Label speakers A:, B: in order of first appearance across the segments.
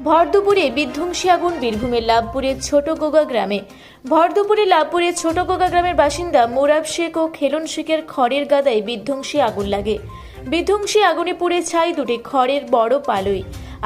A: ভর দুপুরে বিধ্বংসী আগুন বীরভূমের লাভপুরের ছোট গোগা গ্রামে। ভর দুপুরে লাভপুরের ছোট গোগা গ্রামের বাসিন্দা মোরাব শেখ ও খেলন শেখের খড়ের গাদায় বিধ্বংসী আগুন লাগে। বিধ্বংসী আগুনে পুড়ে ছাই দুটি খড়ের বড় পালই।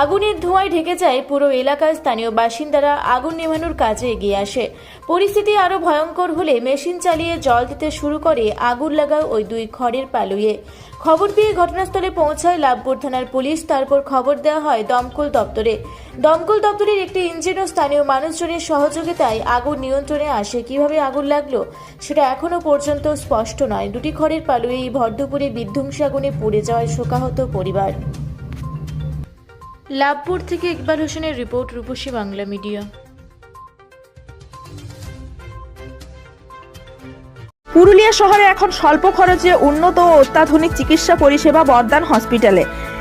A: আগুনের ধোঁয়ায় ঢেকে যায় পুরো এলাকার স্থানীয় বাসিন্দারা। আগুন নেভানোর কাজে এগিয়ে আসে। পরিস্থিতি আরও ভয়ঙ্কর হলে মেশিন চালিয়ে জল দিতে শুরু করে আগুন লাগা ওই দুই খড়ের পালুয়ে। খবর পেয়ে ঘটনাস্থলে পৌঁছায় লাভপুর থানার পুলিশ। তারপর খবর দেওয়া হয় দমকল দপ্তরে। দমকল দপ্তরের একটি ইঞ্জিন ও স্থানীয় মানুষজনের সহযোগিতায় আগুন নিয়ন্ত্রণে আসে। কীভাবে আগুন লাগল সেটা এখনও পর্যন্ত স্পষ্ট নয়। দুটি খড়ের পালুয়ে এই ভরদুপুরে বিধ্বংসী আগুনে পুড়ে যাওয়ায় শোকাহত পরিবার। লাভপুর থেকে ইকবাল হোসেনের রিপোর্ট রূপসী বাংলা মিডিয়া।
B: পুরুলিয়া শহরে এখন স্বল্প খরচে উন্নত ও অত্যাধুনিক চিকিৎসা পরিষেবা বর্দান হসপিটালে।